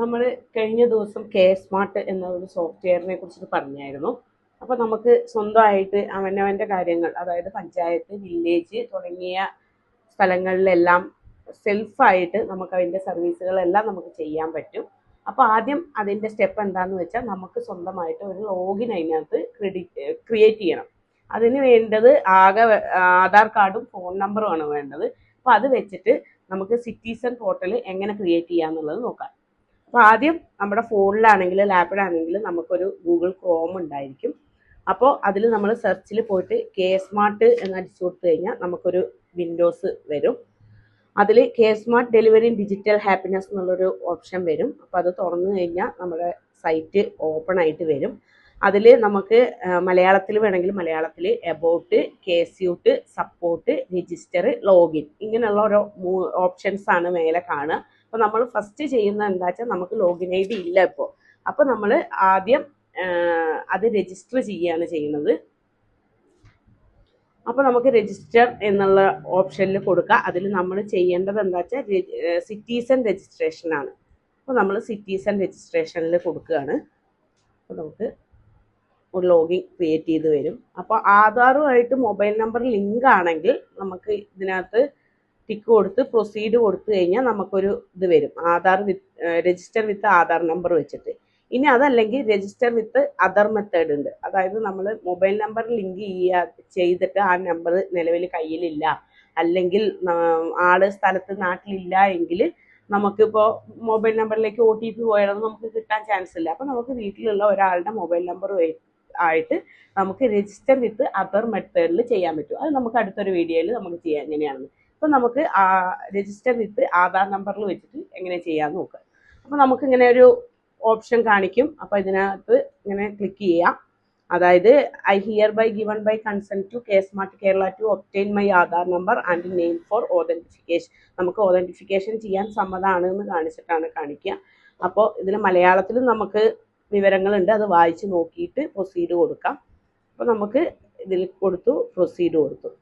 നമ്മൾ കഴിഞ്ഞ ദിവസം കെ സ്മാർട്ട് എന്ന ഒരു സോഫ്റ്റ്വെയറിനെ കുറിച്ചിട്ട് പറഞ്ഞായിരുന്നു. അപ്പോൾ നമുക്ക് സ്വന്തമായിട്ട് അവനവന്റെ കാര്യങ്ങൾ അതായത് പഞ്ചായത്ത് വില്ലേജ് തുടങ്ങിയ സ്ഥലങ്ങളിലെല്ലാം സെൽഫായിട്ട് നമുക്ക് അതിന്റെ സർവീസുകളെല്ലാം നമുക്ക് ചെയ്യാൻ പറ്റും. അപ്പോൾ ആദ്യം അതിന്റെ സ്റ്റെപ്പ് എന്താണെന്ന് വെച്ചാൽ നമുക്ക് സ്വന്തമായിട്ട് ഒരു ലോഗിൻ അതിനകത്ത് ക്രെഡിറ്റ് ക്രിയേറ്റ് ചെയ്യണം. അതിന് വേണ്ടത് ആകെ ആധാർ കാർഡും ഫോൺ നമ്പറുമാണ് വേണ്ടത്. അപ്പോൾ അത് വെച്ചിട്ട് നമുക്ക് സിറ്റിസൺ പോർട്ടൽ എങ്ങനെ ക്രിയേറ്റ് ചെയ്യാമെന്നുള്ളത് നോക്കാം. അപ്പോൾ ആദ്യം നമ്മുടെ ഫോണിലാണെങ്കിൽ ലാപ്പിലാണെങ്കിൽ നമുക്കൊരു ഗൂഗിൾ ക്രോം ഉണ്ടായിരിക്കും. അപ്പോൾ അതിൽ നമ്മൾ സെർച്ചിൽ പോയിട്ട് കെ സ്മാർട്ട് എന്ന് അടിച്ചു കൊടുത്തു കഴിഞ്ഞാൽ നമുക്കൊരു വിൻഡോസ് വരും. അതിൽ K smart delivery digital happiness എന്നുള്ളൊരു ഓപ്ഷൻ വരും. അപ്പോൾ അത് തുറന്നു കഴിഞ്ഞാൽ നമ്മുടെ സൈറ്റ് ഓപ്പൺ ആയിട്ട് വരും. അതിൽ നമുക്ക് മലയാളത്തിൽ വേണമെങ്കിൽ മലയാളത്തിൽ about K suite support register login ഇങ്ങനെയുള്ള ഓരോ ഓപ്ഷൻസ് ആണ് മേലെ കാണുക. അപ്പോൾ നമ്മൾ ഫസ്റ്റ് ചെയ്യുന്നത് എന്താ വെച്ചാൽ നമുക്ക് ലോഗിൻ ഐ ഡി ഇല്ല ഇപ്പോൾ അപ്പോൾ നമ്മൾ ആദ്യം അത് രജിസ്റ്റർ ചെയ്യുകയാണ് ചെയ്യുന്നത്. അപ്പോൾ നമുക്ക് രജിസ്റ്റർ എന്നുള്ള ഓപ്ഷനിൽ കൊടുക്കുക അതിൽ നമ്മൾ ചെയ്യേണ്ടത് എന്താ വെച്ചാൽ സിറ്റീസൺ രജിസ്ട്രേഷൻ ആണ്. അപ്പോൾ നമ്മൾ സിറ്റീസൺ രജിസ്ട്രേഷനിൽ കൊടുക്കുകയാണ് അപ്പോൾ നമുക്ക് ഒരു ലോഗിൻ ക്രിയേറ്റ് ചെയ്ത് വരും. അപ്പോൾ ആധാറുമായിട്ട് മൊബൈൽ നമ്പർ ലിങ്ക് ആണെങ്കിൽ നമുക്ക് ഇതിനകത്ത് ടിക്ക് കൊടുത്ത് പ്രൊസീഡ് കൊടുത്തു കഴിഞ്ഞാൽ നമുക്കൊരു ഇത് വരും. Aadhaar register with Aadhaar number വെച്ചിട്ട്. ഇനി അതല്ലെങ്കിൽ രജിസ്റ്റർ വിത്ത് അതർ മെത്തേഡ് ഉണ്ട്. അതായത് നമ്മൾ മൊബൈൽ നമ്പർ ലിങ്ക് ചെയ്യാ ചെയ്തിട്ട് ആ നമ്പർ നിലവിൽ കയ്യിലില്ല. അല്ലെങ്കിൽ ആൾ സ്ഥലത്ത് നാട്ടിലില്ല എങ്കിൽ നമുക്കിപ്പോൾ മൊബൈൽ നമ്പറിലേക്ക് ഒ ടി പി പോയാലൊന്നും നമുക്ക് കിട്ടാൻ ചാൻസ് ഇല്ല. അപ്പോൾ നമുക്ക് വീട്ടിലുള്ള ഒരാളുടെ മൊബൈൽ നമ്പർ ആയിട്ട് നമുക്ക് രജിസ്റ്റർ വിത്ത് അതർ മെത്തേഡിൽ ചെയ്യാൻ പറ്റും. അത് നമുക്ക് അടുത്തൊരു വീഡിയോയിൽ നമുക്ക് ചെയ്യാം. എങ്ങനെയാണെന്ന് അപ്പോൾ നമുക്ക് രജിസ്റ്റർ വിത്ത് ആധാർ നമ്പറിൽ വെച്ചിട്ട് എങ്ങനെ ചെയ്യാൻ നോക്കാം അപ്പോൾ നമുക്ക് ഇങ്ങനെ ഒരു ഓപ്ഷൻ കാണിക്കും. അപ്പോൾ ഇതിനകത്ത് ഇങ്ങനെ ക്ലിക്ക് ചെയ്യാം. അതായത് I hereby given by consent to K smart Kerala to obtain my Aadhaar number and name for authentication നമുക്ക് ഓതന്റിഫിക്കേഷൻ ചെയ്യാൻ സമ്മതമാണ് എന്ന് കാണിച്ചിട്ടാണ് കാണിക്കുക. അപ്പോൾ ഇതിന് മലയാളത്തിലും നമുക്ക് വിവരങ്ങളുണ്ട്. അത് വായിച്ച് നോക്കിയിട്ട് പ്രൊസീഡ് കൊടുക്കാം. അപ്പോൾ നമുക്ക് ഇതിൽ കൊടുത്തു പ്രൊസീഡ് കൊടുത്തു.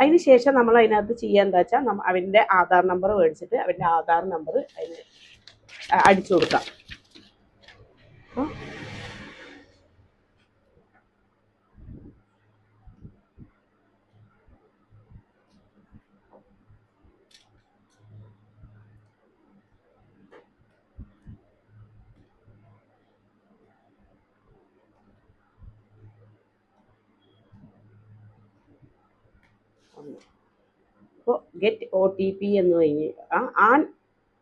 അതിന് ശേഷം നമ്മൾ അതിനകത്ത് ചെയ്യുക എന്താ വെച്ചാൽ നമ്മ അവന്റെ ആധാർ നമ്പർ മേടിച്ചിട്ട് അവന്റെ ആധാർ നമ്പർ അതിന് അടിച്ചു കൊടുക്കാം. അപ്പോൾ അപ്പോൾ ഗെറ്റ് ഒ ടി പി എന്ന് കഴിഞ്ഞ് ആ-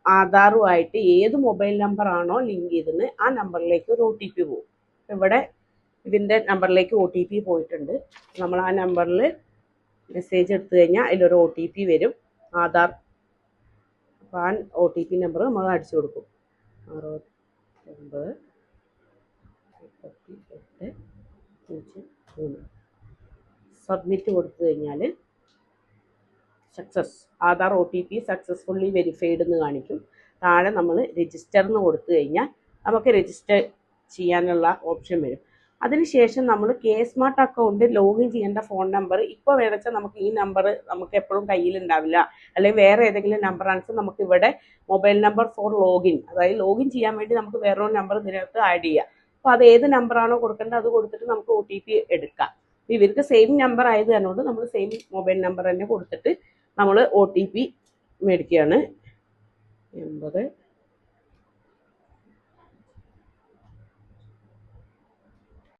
ആധാറുമായിട്ട് ഏത് മൊബൈൽ നമ്പർ ആണോ ലിങ്ക് ചെയ്തത് ആ നമ്പറിലേക്ക് ഒരു ഒ ടി പി പോകും. ഇവിടെ ഇതിന്റെ നമ്പറിലേക്ക് ഒ ടി പി പോയിട്ടുണ്ട്. നമ്മൾ ആ നമ്പറിൽ മെസ്സേജ് എടുത്തു കഴിഞ്ഞാൽ അതിലൊരു ഒ ടി പി വരും. ആധാർ അപ്പോൾ ആ ഒ ടി പി നമ്പർ നമ്മൾ അടിച്ചു കൊടുക്കും. അറുപത്തൊമ്പത് മുപ്പത്തി എട്ട് പൂജ്യം മൂന്ന്. സബ്മിറ്റ് കൊടുത്തു കഴിഞ്ഞാൽ success Aadhaar O T P successfully verified എന്ന് കാണിക്കും. താഴെ നമ്മൾ രജിസ്റ്റർ കൊടുത്തു കഴിഞ്ഞാൽ നമുക്ക് രജിസ്റ്റർ ചെയ്യാനുള്ള ഓപ്ഷൻ വരും. അതിനുശേഷം നമ്മൾ കെ സ്മാർട്ട് അക്കൗണ്ട് ലോഗിൻ ചെയ്യേണ്ട ഫോൺ നമ്പർ ഇപ്പോൾ വേണമെച്ചാൽ നമുക്ക് ഈ നമ്പർ നമുക്ക് എപ്പോഴും കയ്യിലുണ്ടാവില്ല. അല്ലെങ്കിൽ വേറെ ഏതെങ്കിലും നമ്പർ ആണെങ്കിൽ നമുക്ക് ഇവിടെ മൊബൈൽ നമ്പർ ഫോർ ലോഗിൻ അതായത് ലോഗിൻ ചെയ്യാൻ വേണ്ടി നമുക്ക് വേറൊരു നമ്പർ ഇതിനകത്ത് ആഡ് ചെയ്യാം. അപ്പോൾ അത് ഏത് നമ്പറാണോ കൊടുക്കേണ്ടത് അത് കൊടുത്തിട്ട് നമുക്ക് ഒ ടി പി എടുക്കാം. ഇവർക്ക് സെയിം നമ്പർ ആയത് നമ്മൾ സെയിം മൊബൈൽ നമ്പർ തന്നെ കൊടുത്തിട്ട് നമ്മൾ ഒ ടി പി മേടിക്കുകയാണ്. എൺപത്.